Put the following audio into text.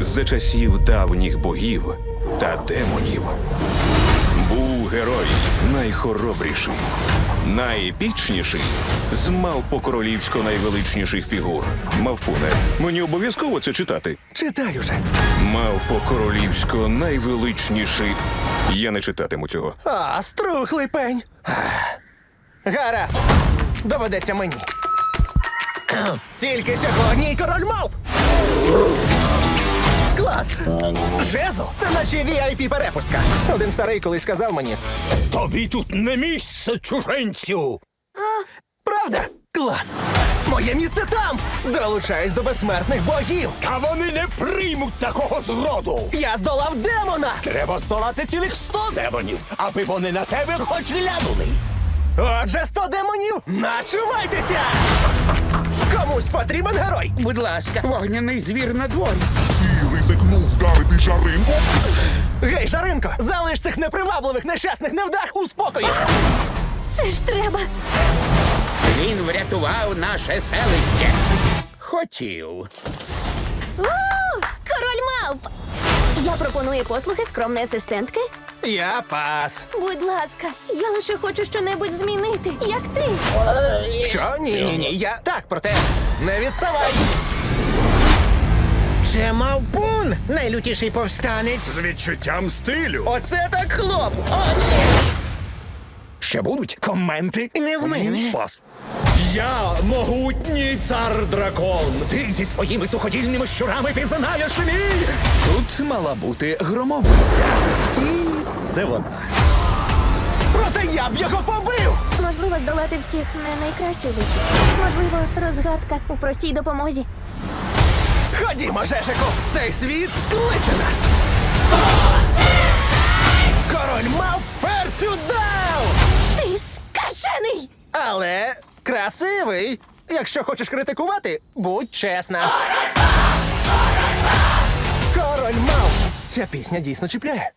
за часів давніх богів та демонів. Був герой найхоробріший, найепічніший з мавпо-королівсько найвеличніших фігур. Мавпуне, мені обов'язково це читати. Читай уже. Мавпо-королівсько найвеличніший. Я не читатиму цього. А, струхлий пень. Гаразд. Доведеться мені. Тільки сьогодні король мавп. Жезл це наче vip перепустка. Один старий колись сказав мені. Тобі тут не місце чужинцю. Правда? Клас! Моє місце там! Долучаюсь до безсмертних богів! Та вони не приймуть такого зроду. Я здолав демона! Треба здолати цілих сто демонів, аби вони на тебе хоч глянули. Отже, сто демонів! Начувайтеся! Комусь потрібен герой! Будь ласка, вогняний звір на дворі. Ризикнув вдарити жаринку. Гей, Шаринко, залиш цих непривабливих нещасних невдах у спокої! Це ж треба. Він врятував наше селище. Хотів. У, король мавп. Я пропоную послуги скромної асистентки. Я пас. Будь ласка, я лише хочу щонебудь змінити. Як ти? Що? Ні, ні, ні. Я так, проте не відставай. Це мавпун, найлютіший повстанець. З відчуттям стилю. Оце так хлоп! О, ні! Ще будуть коменти. Не в мене. Пас. Я могутній цар дракон. Ти зі своїми суходільними щурами пізнаєш мій. Тут мала бути громовиця. І це вона. Проте я б його побив! Можливо, здолати всіх не найкращий вихід. Можливо, розгадка у простій допомозі. Ходімо, Жешику! Цей світ кличе нас! Король мав перцю дав! Ти скажений! Але красивий. Якщо хочеш критикувати, будь чесна. Король мав. Ця пісня дійсно чіпляє.